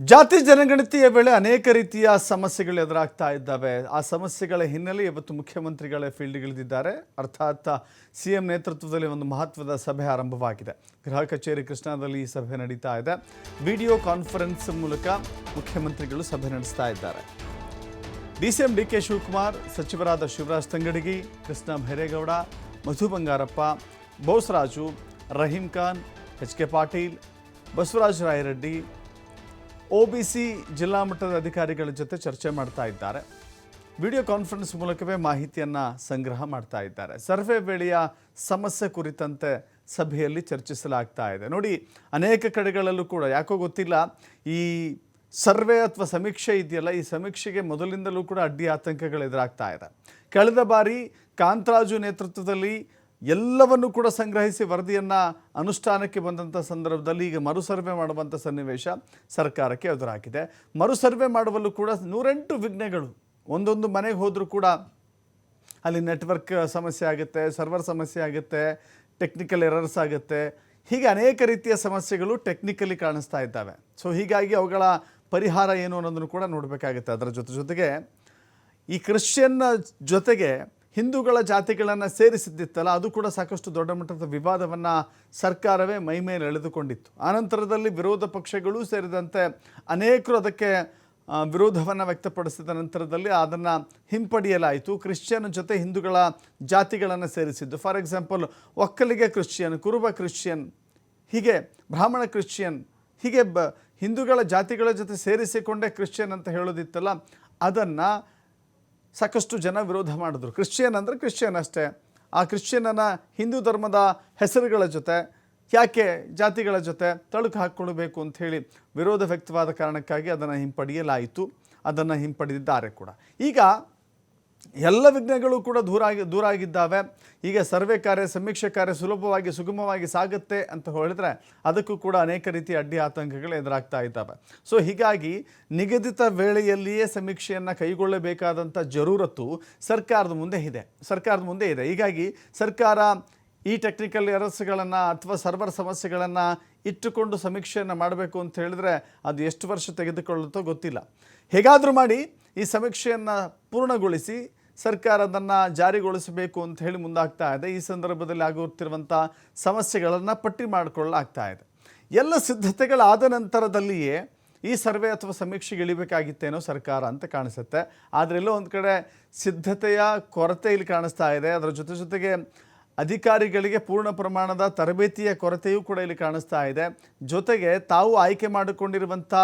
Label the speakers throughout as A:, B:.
A: ಜಾತಿ ಜನಗಣತಿಯ ವೇಳೆ ಅನೇಕ ರೀತಿಯ ಸಮಸ್ಯೆಗಳು ಎದುರಾಗ್ತಾ ಇದ್ದಾವೆ. ಆ ಸಮಸ್ಯೆಗಳ ಹಿನ್ನೆಲೆ ಇವತ್ತು ಮುಖ್ಯಮಂತ್ರಿಗಳೇ ಫೀಲ್ಡ್ಗಿಳಿದಿದ್ದಾರೆ ಅರ್ಥಾತ್ ಸಿಎಂ ನೇತೃತ್ವದಲ್ಲಿ ಒಂದು ಮಹತ್ವದ ಸಭೆ ಆರಂಭವಾಗಿದೆ. ಗೃಹ ಕಚೇರಿ ಕೃಷ್ಣಾದಲ್ಲಿ ಈ ಸಭೆ ನಡೀತಾ ಇದೆ. ವಿಡಿಯೋ ಕಾನ್ಫರೆನ್ಸ್ ಮೂಲಕ ಮುಖ್ಯಮಂತ್ರಿಗಳು ಸಭೆ ನಡೆಸ್ತಾ ಇದ್ದಾರೆ. ಡಿಸಿಎಂ ಡಿ ಕೆ ಶಿವಕುಮಾರ್, ಸಚಿವರಾದ Shivaraj Tangadagi, Krishna Byregowda, Madhu Bangarappa, Bosaraju, Rahim Khan, H K Patil, Basavaraj Rayareddi OBC ಜಿಲ್ಲಾ ಮಟ್ಟದ ಅಧಿಕಾರಿಗಳ ಜೊತೆ ಚರ್ಚೆ ಮಾಡ್ತಾ ಇದ್ದಾರೆ. ವಿಡಿಯೋ ಕಾನ್ಫರೆನ್ಸ್ ಮೂಲಕವೇ ಮಾಹಿತಿಯನ್ನು ಸಂಗ್ರಹ ಮಾಡ್ತಾ ಇದ್ದಾರೆ. ಸರ್ವೆ ವೇಳೆಯ ಸಮಸ್ಯೆ ಕುರಿತಂತೆ ಸಭೆಯಲ್ಲಿ ಚರ್ಚಿಸಲಾಗ್ತಾ ಇದೆ. ನೋಡಿ, ಅನೇಕ ಕಡೆಗಳಲ್ಲೂ ಕೂಡ ಯಾಕೋ ಗೊತ್ತಿಲ್ಲ, ಈ ಸರ್ವೆ ಅಥವಾ ಸಮೀಕ್ಷೆ ಇದೆಯಲ್ಲ, ಈ ಸಮೀಕ್ಷೆಗೆ ಮೊದಲಿಂದಲೂ ಕೂಡ ಅಡ್ಡಿ ಆತಂಕಗಳು ಎದುರಾಗ್ತಾ ಇದೆ. ಕಳೆದ ಬಾರಿ ಕಾಂತರಾಜು ನೇತೃತ್ವದಲ್ಲಿ ಎಲ್ಲವನ್ನು ಕೂಡ ಸಂಗ್ರಹಿಸಿ ವರದಿಯನ್ನು ಅನುಷ್ಠಾನಕ್ಕೆ ಬಂದಂಥ ಸಂದರ್ಭದಲ್ಲಿ ಈಗ ಮರು ಸರ್ವೆ ಮಾಡುವಂಥ ಸನ್ನಿವೇಶ ಸರ್ಕಾರಕ್ಕೆ ಎದುರಾಗಿದೆ. ಮರು ಸರ್ವೆ ಮಾಡುವಲ್ಲೂ ಕೂಡ ನೂರೆಂಟು ವಿಘ್ನಗಳು ಒಂದೊಂದು ಮನೆಗೆ ಹೋದರೂ ಕೂಡ ಅಲ್ಲಿ ನೆಟ್ವರ್ಕ್ ಸಮಸ್ಯೆ ಆಗುತ್ತೆ, ಸರ್ವರ್ ಸಮಸ್ಯೆ ಆಗುತ್ತೆ ಟೆಕ್ನಿಕಲ್ ಎರರ್ಸ್ ಆಗುತ್ತೆ. ಹೀಗೆ ಅನೇಕ ರೀತಿಯ ಸಮಸ್ಯೆಗಳು ಟೆಕ್ನಿಕಲಿ ಕಾಣಿಸ್ತಾ ಇದ್ದಾವೆ. ಸೊ ಹೀಗಾಗಿ ಅವುಗಳ ಪರಿಹಾರ ಏನು ಅನ್ನೋದನ್ನು ಕೂಡ ನೋಡಬೇಕಾಗುತ್ತೆ. ಅದರ ಜೊತೆ ಜೊತೆಗೆ ಈ ಕ್ರಿಶ್ಚಿಯನ್ನ ಜೊತೆಗೆ ಹಿಂದೂಗಳ ಜಾತಿಗಳನ್ನು ಸೇರಿಸಿದ್ದಿತ್ತಲ್ಲ, ಅದು ಕೂಡ ಸಾಕಷ್ಟು ದೊಡ್ಡ ಮಟ್ಟದ ವಿವಾದವನ್ನು ಸರ್ಕಾರವೇ ಮೈಮೇಲೆ ಎಳೆದುಕೊಂಡಿತ್ತು. ಆನಂತರದಲ್ಲಿ ವಿರೋಧ ಪಕ್ಷಗಳು ಸೇರಿದಂತೆ ಅನೇಕರು ಅದಕ್ಕೆ ವಿರೋಧವನ್ನು ವ್ಯಕ್ತಪಡಿಸಿದ ನಂತರದಲ್ಲಿ ಅದನ್ನು ಹಿಂಪಡೆಯಲಾಯಿತು. ಕ್ರಿಶ್ಚಿಯನ್ ಜೊತೆ ಹಿಂದೂಗಳ ಜಾತಿಗಳನ್ನು ಸೇರಿಸಿದ್ದು. ಫಾರ್ ಎಕ್ಸಾಂಪಲ್, ಒಕ್ಕಲಿಗೆ ಕ್ರಿಶ್ಚಿಯನ್, ಕುರುಬ ಕ್ರಿಶ್ಚಿಯನ್, ಹೀಗೆ ಬ್ರಾಹ್ಮಣ ಕ್ರಿಶ್ಚಿಯನ್, ಹೀಗೆ ಬ, ಹಿಂದೂಗಳ ಜಾತಿಗಳ ಜೊತೆ ಸೇರಿಸಿಕೊಂಡೇ ಕ್ರಿಶ್ಚಿಯನ್ ಅಂತ ಹೇಳೋದಿತ್ತಲ್ಲ, ಅದನ್ನು ಸಾಕಷ್ಟು ಜನ ವಿರೋಧ ಮಾಡಿದ್ರು. ಕ್ರಿಶ್ಚಿಯನ್ ಅಂದರೆ ಕ್ರಿಶ್ಚಿಯನ್ ಅಷ್ಟೇ. ಆ ಕ್ರಿಶ್ಚಿಯನನ್ನು ಹಿಂದೂ ಧರ್ಮದ ಹೆಸರುಗಳ ಜೊತೆ, ಯಾಕೆ ಜಾತಿಗಳ ಜೊತೆ ತಳುಕು ಹಾಕ್ಕೊಳ್ಬೇಕು ಅಂಥೇಳಿ ವಿರೋಧ ವ್ಯಕ್ತವಾದ ಕಾರಣಕ್ಕಾಗಿ ಅದನ್ನು ಹಿಂಪಡೆಯಲಾಯಿತು. ಅದನ್ನು ಹಿಂಪಡೆದಿದ್ದಾರೆ ಕೂಡ. ಈಗ ಎಲ್ಲ ವಿಘ್ನಗಳು ಕೂಡ ದೂರ ಆಗಿ, ದೂರ ಆಗಿದ್ದಾವೆ. ಈಗ ಸರ್ವೆ ಕಾರ್ಯ, ಸಮೀಕ್ಷೆ ಕಾರ್ಯ ಸುಲಭವಾಗಿ, ಸುಗಮವಾಗಿ ಸಾಗುತ್ತೆ ಅಂತ ಹೇಳಿದ್ರೆ ಅದಕ್ಕೂ ಕೂಡ ಅನೇಕ ರೀತಿಯ ಅಡ್ಡಿ ಆತಂಕಗಳು ಎದುರಾಗ್ತಾ ಇದ್ದಾವೆ. ಸೊ ಹೀಗಾಗಿ ನಿಗದಿತ ವೇಳೆಯಲ್ಲಿಯೇ ಸಮೀಕ್ಷೆಯನ್ನು ಕೈಗೊಳ್ಳಬೇಕಾದಂಥ ಜರೂರತ್ತು ಸರ್ಕಾರದ ಮುಂದೆ ಇದೆ. ಸರ್ಕಾರದ ಮುಂದೆ ಇದೆ. ಹೀಗಾಗಿ ಸರ್ಕಾರ ಈ ಟೆಕ್ನಿಕಲ್ ಎರಸ್ಗಳನ್ನು ಅಥವಾ ಸರ್ವರ್ ಸಮಸ್ಯೆಗಳನ್ನು ಇಟ್ಟುಕೊಂಡು ಸಮೀಕ್ಷೆಯನ್ನು ಮಾಡಬೇಕು ಅಂತ ಹೇಳಿದ್ರೆ ಅದು ಎಷ್ಟು ವರ್ಷ ತೆಗೆದುಕೊಳ್ಳುತ್ತೋ ಗೊತ್ತಿಲ್ಲ. ಹೇಗಾದರೂ ಮಾಡಿ ಈ ಸಮೀಕ್ಷೆಯನ್ನು ಪೂರ್ಣಗೊಳಿಸಿ ಸರ್ಕಾರ ಅದನ್ನು ಜಾರಿಗೊಳಿಸಬೇಕು ಅಂತ ಹೇಳಿ ಮುಂದಾಗ್ತಾ ಇದೆ. ಈ ಸಂದರ್ಭದಲ್ಲಿ ಆಗುತ್ತಿರುವಂಥ ಸಮಸ್ಯೆಗಳನ್ನು ಪಟ್ಟಿ ಮಾಡಿಕೊಳ್ಳಲಾಗ್ತಾ ಇದೆ. ಎಲ್ಲ ಸಿದ್ಧತೆಗಳಾದ ನಂತರದಲ್ಲಿಯೇ ಈ ಸರ್ವೆ ಅಥವಾ ಸಮೀಕ್ಷೆಗೆ ಇಳಿಬೇಕಾಗಿತ್ತೇನೋ ಸರ್ಕಾರ ಅಂತ ಕಾಣಿಸುತ್ತೆ. ಆದರೆ ಎಲ್ಲೋ ಒಂದು ಕಡೆ ಸಿದ್ಧತೆಯ ಕೊರತೆ ಇಲ್ಲಿ ಕಾಣಿಸ್ತಾ ಇದೆ. ಅದರ ಜೊತೆ ಜೊತೆಗೆ ಅಧಿಕಾರಿಗಳಿಗೆ ಪೂರ್ಣ ಪ್ರಮಾಣದ ತರಬೇತಿಯ ಕೊರತೆಯೂ ಕೂಡ ಇಲ್ಲಿ ಕಾಣಿಸ್ತಾ ಇದೆ. ಜೊತೆಗೆ ತಾವು ಆಯ್ಕೆ ಮಾಡಿಕೊಂಡಿರುವಂಥ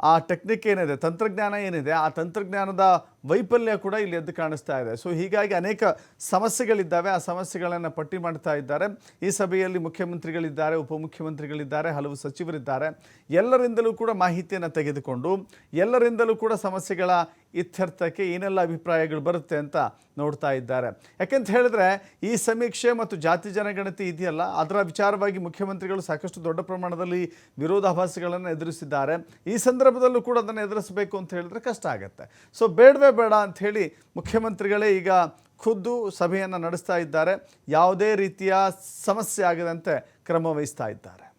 A: ಆ ಟೆಕ್ನಿಕ್ ಏನಿದೆ, ತಂತ್ರಜ್ಞಾನ ಏನಿದೆ, ಆ ತಂತ್ರಜ್ಞಾನದ ವೈಫಲ್ಯ ಕೂಡ ಇಲ್ಲಿ ಎದ್ದು ಕಾಣಿಸ್ತಾ ಇದೆ. ಸೊ ಹೀಗಾಗಿ ಅನೇಕ ಸಮಸ್ಯೆಗಳಿದ್ದಾವೆ. ಆ ಸಮಸ್ಯೆಗಳನ್ನು ಪಟ್ಟಿ ಮಾಡ್ತಾ ಇದ್ದಾರೆ. ಈ ಸಭೆಯಲ್ಲಿ ಮುಖ್ಯಮಂತ್ರಿಗಳಿದ್ದಾರೆ, ಉಪಮುಖ್ಯಮಂತ್ರಿಗಳಿದ್ದಾರೆ, ಹಲವು ಸಚಿವರಿದ್ದಾರೆ. ಎಲ್ಲರಿಂದಲೂ ಕೂಡ ಮಾಹಿತಿಯನ್ನು ತೆಗೆದುಕೊಂಡು, ಎಲ್ಲರಿಂದಲೂ ಕೂಡ ಸಮಸ್ಯೆಗಳ ಇತ್ಯರ್ಥಕ್ಕೆ ಏನೆಲ್ಲ ಅಭಿಪ್ರಾಯಗಳು ಬರುತ್ತೆ ಅಂತ ನೋಡ್ತಾ ಇದ್ದಾರೆ. ಯಾಕೆಂತ ಹೇಳಿದ್ರೆ, ಈ ಸಮೀಕ್ಷೆ ಮತ್ತು ಜಾತಿ ಜನಗಣತಿ ಇದೆಯಲ್ಲ, ಅದರ ವಿಚಾರವಾಗಿ ಮುಖ್ಯಮಂತ್ರಿಗಳು ಸಾಕಷ್ಟು ದೊಡ್ಡ ಪ್ರಮಾಣದಲ್ಲಿ ವಿರೋಧಾಭಾಸಗಳನ್ನು ಎದುರಿಸಿದ್ದಾರೆ. ಈ ಸಂದರ್ಭದಲ್ಲೂ ಕೂಡ ಅದನ್ನು ಎದುರಿಸಬೇಕು ಅಂತ ಹೇಳಿದ್ರೆ ಕಷ್ಟ ಆಗುತ್ತೆ. ಸೊ ಬೇಡವೇ ಬೇಡ ಅಂತ ಹೇಳಿ ಮುಖ್ಯಮಂತ್ರಿಗಳೇ ಈಗ ಖುದ್ದು ಸಭೆಯನ್ನು ನಡೆಸ್ತಾ ಇದ್ದಾರೆ. ಯಾವುದೇ ರೀತಿಯ ಸಮಸ್ಯೆ ಆಗದಂತೆ ಕ್ರಮ ವಹಿಸ್ತಾ ಇದ್ದಾರೆ.